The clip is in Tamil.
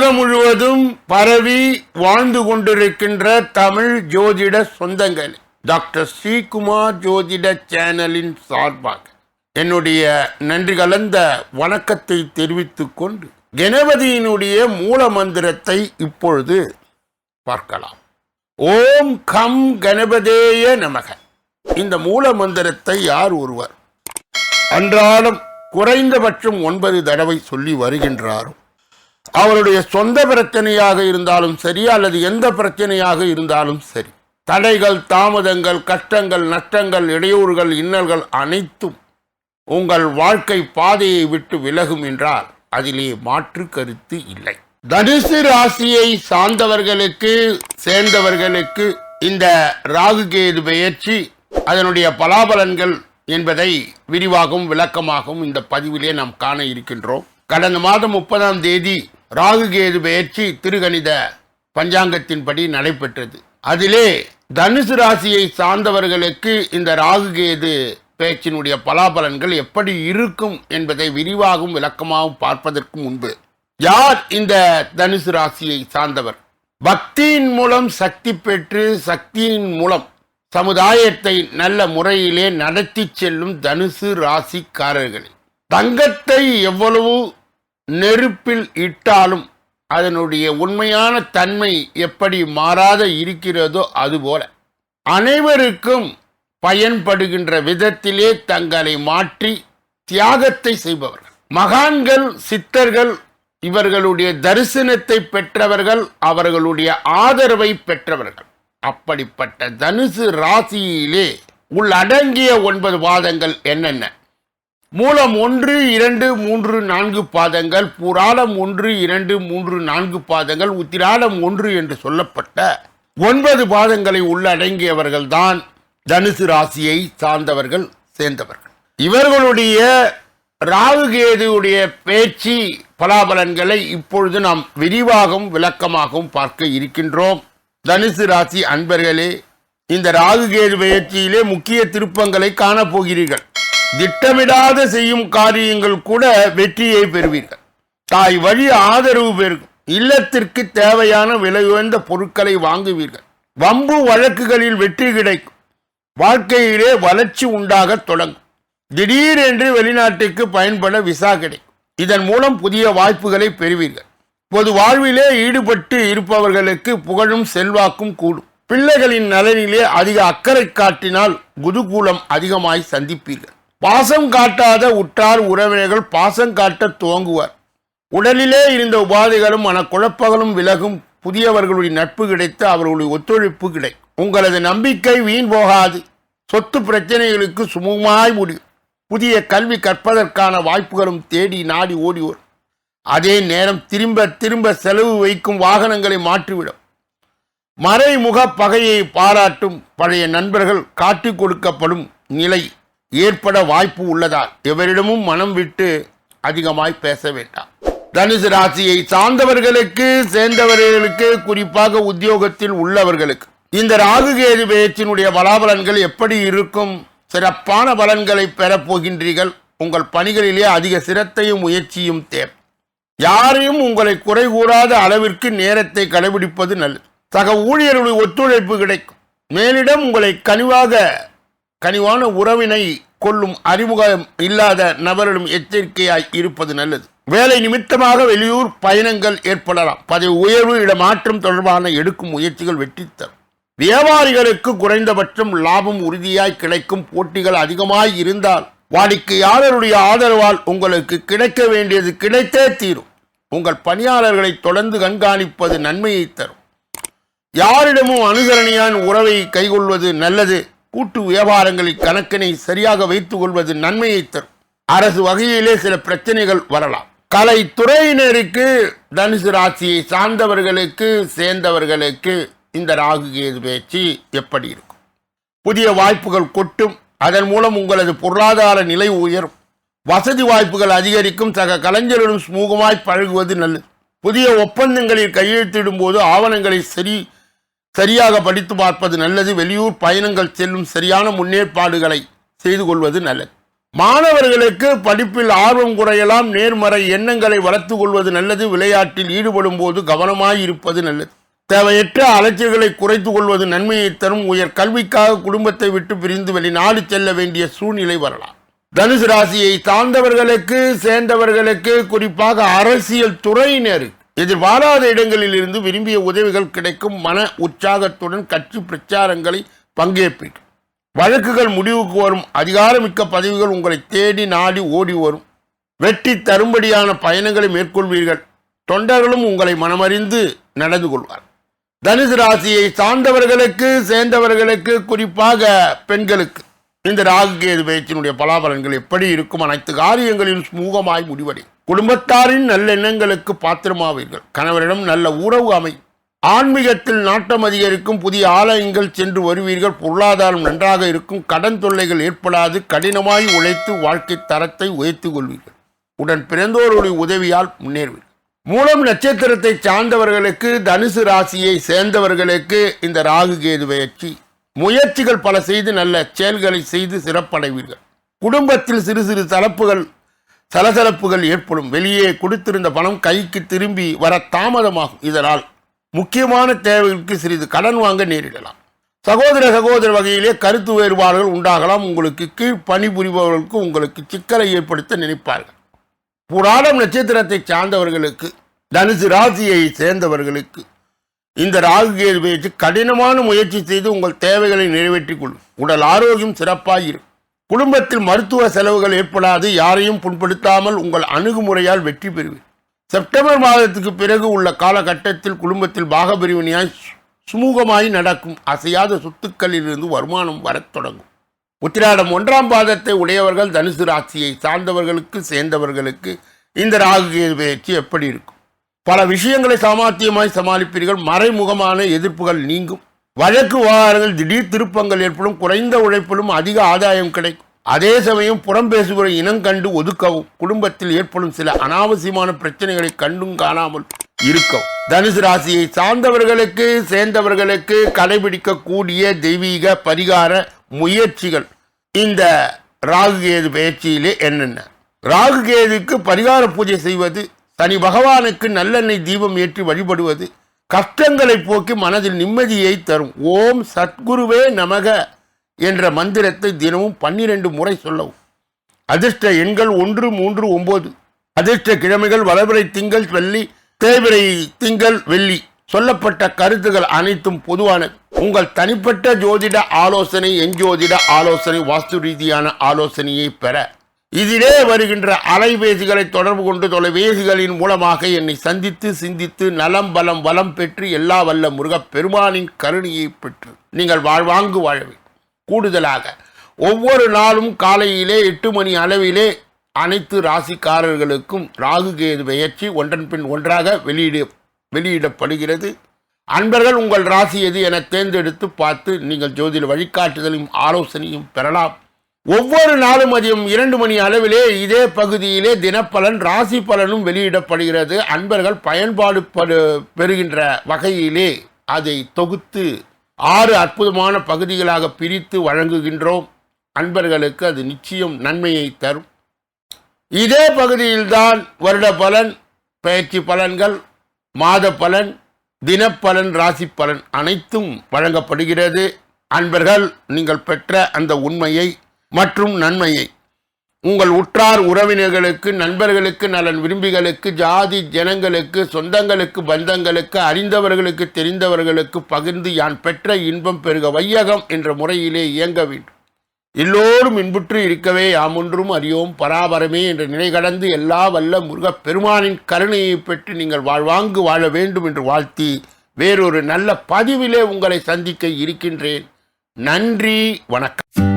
உலகம் முழுவதும் பரவி வாழ்ந்து கொண்டிருக்கின்ற தமிழ் ஜோதிட சொந்தங்கள். டாக்டர் ஸ்ரீகுமார் ஜோதிட சேனலின் சார்பாக என்னுடைய நன்றி கலந்த வணக்கத்தை தெரிவித்துக் கொண்டு கணபதியினுடைய மூல மந்திரத்தை இப்பொழுது பார்க்கலாம். ஓம் கம் கணபதேய நமக. இந்த மூல மந்திரத்தை யார் ஒருவர் அன்றாடம் குறைந்தபட்சம் ஒன்பது தடவை சொல்லி வருகின்றாரோ? அவருடைய சொந்த பிரச்சனையாக இருந்தாலும் சரி அல்லது எந்த பிரச்சனையாக இருந்தாலும் சரி. தடைகள் தாமதங்கள் கஷ்டங்கள் நஷ்டங்கள் இடையூறுகள் இன்னல்கள் அனைத்தும் உங்கள் வாழ்க்கை பாதையை விட்டு விலகும் என்றால் அதிலே மாற்று கருத்து இல்லை. தனுசு ராசியை சார்ந்தவர்களுக்கு சேர்ந்தவர்களுக்கு இந்த ராகுகேது பெயர்ச்சி அதனுடைய பலாபலன்கள் என்பதை விரிவாகவும் விளக்கமாகவும் இந்த பதிவிலே நாம் காண இருக்கின்றோம். கடந்த மாதம் முப்பதாம் தேதி ராகுகேது பயிற்சி திருகணித பஞ்சாங்கத்தின்படி நடைபெற்றது. அதிலே தனுசு ராசியை சார்ந்தவர்களுக்கு இந்த ராகுகேது பேச்சினுடைய பலாபலன்கள் எப்படி இருக்கும் என்பதை விரிவாகவும் விளக்கமாகவும் பார்ப்பதற்கு முன்பு யார் இந்த தனுசு ராசியை சார்ந்தவர்? பக்தியின் மூலம் சக்தி பெற்று சக்தியின் மூலம் சமுதாயத்தை நல்ல முறையிலே நடத்தி செல்லும் தனுசு ராசிக்காரர்கள் தங்கத்தை எவ்வளவு நெருப்பில் இட்டாலும் அதனுடைய உண்மையான தன்மை எப்படி மாறாத இருக்கிறதோ அதுபோல. அனைவருக்கும் பயன்படுகின்ற விதத்திலே தங்களை மாற்றி தியாகத்தை செய்பவர்கள். மகான்கள் சித்தர்கள் இவர்களுடைய தரிசனத்தை பெற்றவர்கள் அவர்களுடைய ஆதரவை பெற்றவர்கள். அப்படிப்பட்ட தனுசு ராசியிலே உள்ளடங்கிய ஒன்பது வாதங்கள் என்னென்ன? மூலம் ஒன்று இரண்டு மூன்று நான்கு பாதங்கள் புராணம் ஒன்று இரண்டு மூன்று நான்கு பாதங்கள் உத்திராடம் ஒன்று என்று சொல்லப்பட்ட ஒன்பது பாதங்களை உள்ளடங்கியவர்கள்தான் தனுசு ராசியை சார்ந்தவர்கள் சேர்ந்தவர்கள். இவர்களுடைய ராகுகேதுடைய பேச்சு பலாபலன்களை இப்பொழுது நாம் விரிவாகவும் விளக்கமாகவும் பார்க்க இருக்கின்றோம். தனுசு ராசி அன்பர்களே இந்த ராகுகேது பயிற்சியிலே முக்கிய திருப்பங்களை காணப்போகிறீர்கள். திட்டமிடாத செய்யும் காரியங்கள் கூட வெற்றியை பெறுவீர்கள். தாய் வழி ஆதரவு பெருகும். இல்லத்திற்கு தேவையான விலை உயர்ந்த பொருட்களை வாங்குவீர்கள். வம்பு வழக்குகளில் வெற்றி கிடைக்கும். வாழ்க்கையிலே வளர்ச்சி உண்டாக தொடங்கும். திடீரென்று வெளிநாட்டுக்கு பயன்பட விசா கிடைக்கும். இதன் மூலம் புதிய வாய்ப்புகளை பெறுவீர்கள். பொது வாழ்விலே ஈடுபட்டு இருப்பவர்களுக்கு புகழும் செல்வாக்கும் கூடும். பிள்ளைகளின் நலனிலே அதிக அக்கறை காட்டினால் குதுகூலம் அதிகமாய் சந்திப்பீர்கள். பாசம் காட்டாத உற்றார் உறவினர்கள் பாசம் காட்ட துவங்குவார். உடலிலே இருந்த உபாதைகளும் மனக்குழப்பங்களும் விலகும் புதியவர்களுடைய நட்பு கிடைத்து அவர்களுடைய ஒத்துழைப்பு கிடை உங்களது நம்பிக்கை வீண் போகாது. சொத்து பிரச்சனைகளுக்கு சுமூகமாய் முடியும் புதிய கல்வி கற்பதற்கான வாய்ப்புகளும் தேடி நாடி ஓடி வரும் அதே நேரம் திரும்ப திரும்ப செலவு வைக்கும் வாகனங்களை மாற்றிவிடும். மறைமுக பகையை பாராட்டும் பழைய நண்பர்கள் காட்டிக் கொடுக்கப்படும் நிலை. ஏற்பட வாய்ப்பு உள்ளதால் எவரிடமும் மனம் விட்டு அதிகமாய் பேச வேண்டாம். தனுசு ராசியை சார்ந்தவர்களுக்கு சேர்ந்தவர்களுக்கு குறிப்பாக உத்தியோகத்தில் உள்ளவர்களுக்கு இந்த ராகுகேது பேச்சினுடைய பலாபலன்கள் எப்படி இருக்கும்? சிறப்பான பலன்களை பெறப்போகின்றீர்கள் உங்கள் பணிகளிலே அதிக சிரத்தையும் முயற்சியும் தேவை. யாரையும் உங்களை குறை கூறாத அளவிற்கு நேரத்தை கடைபிடிப்பது நல்லது. சக ஊழியர்களுடைய ஒத்துழைப்பு கிடைக்கும். மேலிடம் உங்களை கனிவாக கனிவான உறவினை கொள்ளும் அறிமுகம் இல்லாத நபரிடம் எச்சரிக்கையாய் இருப்பது நல்லது. வேலை நிமித்தமாக வெளியூர் பயணங்கள் ஏற்படலாம். பதவி உயர்வு இடமாற்றம் தொடர்பான எடுக்கும் முயற்சிகள் வெற்றி தரும். வியாபாரிகளுக்கு குறைந்தபட்சம் லாபம் உறுதியாய் கிடைக்கும் போட்டிகள் அதிகமாய் இருந்தால் வாடிக்கையாளருடைய ஆதரவால் உங்களுக்கு கிடைக்க வேண்டியது கிடைத்தே தீரும். உங்கள் பணியாளர்களை தொடர்ந்து கண்காணிப்பது நன்மையை தரும். யாரிடமும் அனுசரணையான உறவை கைகொள்வது நல்லது. கூட்டு வியாபாரங்களில் கணக்கினை சரியாக வைத்துக் கொள்வது நன்மையை தரும். அரசு வகையிலே சில பிரச்சனைகள் வரலாம். கலைத்துறையினருக்கு தனுசு ராசியை சார்ந்தவர்களுக்கு சேர்ந்தவர்களுக்கு இந்த ராகு கேது பேச்சு எப்படி இருக்கும்? புதிய வாய்ப்புகள் கொட்டும். அதன் மூலம் உங்களது பொருளாதார நிலை உயரும். வசதி வாய்ப்புகள் அதிகரிக்கும். சக கலைஞர்களும் சுமூகமாய் பழகுவது நல்லது. புதிய ஒப்பந்தங்களில் கையெழுத்திடும் போது ஆவணங்களை சரி சரியாக படித்து பார்ப்பது நல்லது. வெளியூர் பயணங்கள் செல்லும் சரியான முன்னேற்பாடுகளை செய்து கொள்வது நல்லது. மாணவர்களுக்கு படிப்பில் ஆர்வம் குறையலாம். நேர்மறை எண்ணங்களை வளர்த்து கொள்வது நல்லது. விளையாட்டில் ஈடுபடும் போது கவனமாய் இருப்பது நல்லது. தேவையற்ற அலைச்சல்களை குறைத்து கொள்வது நன்மையை தரும். உயர் கல்விக்காக குடும்பத்தை விட்டு பிரிந்து வெளிநாடு செல்ல வேண்டிய சூழ்நிலை வரலாம். தனுசு ராசியை சார்ந்தவர்களுக்கு சேர்ந்தவர்களுக்கு குறிப்பாக அரசியல் துறையினர் எதிர்பாராத இடங்களில் இருந்து விரும்பிய உதவிகள் கிடைக்கும் மன உற்சாகத்துடன் கட்சி பிரச்சாரங்களை பங்கேற்பீர்கள் வழக்குகள் முடிவுக்கு வரும். அதிகாரமிக்க பதவிகள் உங்களை தேடி நாடி ஓடி வரும். வெற்றி தரும்படியான பயணங்களை மேற்கொள்வீர்கள். தொண்டர்களும் உங்களை மனமறிந்து நடந்து கொள்வார். தனுசு ராசியை சார்ந்தவர்களுக்கு சேர்ந்தவர்களுக்கு குறிப்பாக பெண்களுக்கு. இந்த ராகுகேது பேச்சினுடைய பலாபலன்கள் எப்படி இருக்கும்? அனைத்து காரியங்களிலும் சுமூகமாய் முடிவடை. குடும்பத்தாரின் நல்லெண்ணங்களுக்கு பாத்திரமாவீர்கள். கணவரிடம் நல்ல உறவு அமை. ஆன்மீகத்தில் நாட்டம் அதிகரிக்கும் புதிய ஆலயங்கள் சென்று வருவீர்கள். பொருளாதாரம் நன்றாக இருக்கும். கடன் தொல்லைகள் ஏற்படாது. கடினமாய் உழைத்து வாழ்க்கை தரத்தை உயர்த்திக் கொள்வீர்கள். உடன் பிறந்தோருடைய உதவியால் முன்னேறுவீர்கள். மூலம் நட்சத்திரத்தை சார்ந்தவர்களுக்கு தனுசு ராசியை சேர்ந்தவர்களுக்கு இந்த ராகு கேது பயிற்சி முயற்சிகள் பல செய்து நல்ல செயல்களை செய்து சிறப்படைவீர்கள். குடும்பத்தில் சிறு சிறு தலப்புகள் சலசலப்புகள் ஏற்படும். வெளியே கொடுத்திருந்த பணம் கைக்கு திரும்பி வர தாமதமாகும். இதனால் முக்கியமான தேவைகளுக்கு சிறிது கடன் வாங்க நேரிடலாம். சகோதர சகோதர வகையிலே கருத்து வேறுபாடுகள் உண்டாகலாம். உங்களுக்கு கீழ் பணிபுரிபவர்களுக்கு உங்களுக்கு சிக்கலை ஏற்படுத்த நினைப்பார்கள். புராணம் நட்சத்திரத்தை சார்ந்தவர்களுக்கு தனுசு ராசியை சேர்ந்தவர்களுக்கு இந்த ராகு கேது பயிற்சி கடினமான முயற்சி செய்து உங்கள் தேவைகளை நிறைவேற்றிக் கொள்ளும் உடல் ஆரோக்கியம் சிறப்பாக இருக்கும் குடும்பத்தில் மருத்துவ செலவுகள் ஏற்படாது. யாரையும் புண்படுத்தாமல் உங்கள் அணுகுமுறையால் வெற்றி பெறுவீர். செப்டம்பர் மாதத்துக்கு பிறகு உள்ள காலகட்டத்தில் குடும்பத்தில் பாகபிரிவினையாய் சுமூகமாய் நடக்கும். அசையாத சொத்துக்களிலிருந்து வருமானம் வரத் தொடங்கும். உத்திராடம் ஒன்றாம் பாதத்தை உடையவர்கள் தனுசு ராசியை சார்ந்தவர்களுக்கு சேர்ந்தவர்களுக்கு இந்த ராகு கேது பயிற்சி எப்படி இருக்கும்? பல விஷயங்களை சாமர்த்தியமாய் சமாளிப்பீர்கள். மறைமுகமான எதிர்ப்புகள் நீங்கும். வழக்கு விவகாரங்கள் திடீர் திருப்பங்கள் ஏற்படும். குறைந்த உழைப்பிலும் அதிக ஆதாயம் கிடைக்கும். அதே சமயம் புறம் பேசுபவரை இனம் கண்டு ஒதுக்கவும் குடும்பத்தில் ஏற்படும் சில அனாவசியமான பிரச்சனைகளை கண்டும் காணாமல் இருக்கும் தனுசு ராசியை சார்ந்தவர்களுக்கு சேர்ந்தவர்களுக்கு கடைபிடிக்கக்கூடிய தெய்வீக பரிகார முயற்சிகள். இந்த ராகு கேது பயிற்சியிலே என்னென்ன? ராகு கேதுக்கு பரிகார பூஜை செய்வது தனி பகவானுக்கு நல்லெண்ணெய் தீபம் ஏற்றி வழிபடுவது கஷ்டங்களை போக்கி மனதில் நிம்மதியை தரும். ஓம் சத்குருவே நமக என்ற மந்திரத்தை தினமும் பன்னிரண்டு முறை சொல்லவும். அதிர்ஷ்ட எண்கள் ஒன்று மூன்று ஒன்பது அதிர்ஷ்ட கிழமைகள் வளர்பிறை திங்கள் வெள்ளி தேவிரை திங்கள் வெள்ளி. சொல்லப்பட்ட கருத்துகள் அனைத்தும் பொதுவானது. உங்கள் தனிப்பட்ட ஜோதிட ஆலோசனை எஞ்சோதிட ஆலோசனை வாஸ்து ரீதியான ஆலோசனையை பெற இதிலே வருகின்ற அலைபேசிகளை தொடர்பு கொண்டு தொலைபேசிகளின் மூலமாக என்னை சந்தித்து சிந்தித்து நலம் பலம் வளம் பெற்று எல்லா வல்ல முருகப் பெருமானின் கருணையை பெற்று நீங்கள் வாழ்வாங்கு வாழவே கூடுதலாக ஒவ்வொரு நாளும் காலையிலே எட்டு மணி அளவிலே அனைத்து ராசிக்காரர்களுக்கும் ராகு கேது பெயர்ச்சி ஒன்றன் பின் ஒன்றாக வெளியிட வெளியிடப்படுகிறது. அன்பர்கள் உங்கள் ராசி எது என தேர்ந்தெடுத்து பார்த்து நீங்கள் ஜோதிட வழிகாட்டுதலையும் ஆலோசனையும் பெறலாம். ஒவ்வொரு நாளும் மதியம் இரண்டு மணி அளவிலே இதே பகுதியிலே தினப்பலன் ராசி பலனும் வெளியிடப்படுகிறது. அன்பர்கள் பயன்பாடு படு- பெறுகின்ற வகையிலே அதை தொகுத்து ஆறு அற்புதமான பகுதிகளாக பிரித்து வழங்குகின்றோம். அன்பர்களுக்கு அது நிச்சயம் நன்மையை தரும். இதே பகுதியில்தான் வருட பலன் பயிற்சி பலன்கள் மாத பலன் தினப்பலன் ராசி பலன் அனைத்தும் வழங்கப்படுகிறது. அன்பர்கள் நீங்கள் பெற்ற அந்த உண்மையை மற்றும் நன்மையை. உங்கள் உற்றார் உறவினர்களுக்கு நண்பர்களுக்கு நலன் விரும்பிகளுக்கு ஜாதி ஜனங்களுக்கு சொந்தங்களுக்கு பந்தங்களுக்கு அறிந்தவர்களுக்கு தெரிந்தவர்களுக்கு பகிர்ந்து யான் பெற்ற இன்பம் பெருக வையகம் என்ற முறையிலே இயங்க வேண்டும். எல்லோரும் இன்புற்று இருக்கவே யாமொன்றும் அறியோம் பராபரமே என்ற நிலை கடந்து எல்லா வல்ல முருகப் பெருமானின் கருணையை பெற்று நீங்கள் வாழ்வாங்கு வாழ வேண்டும் என்று வாழ்த்தி வேறொரு நல்ல பதிவிலே உங்களை சந்திக்க இருக்கின்றேன். நன்றி வணக்கம்.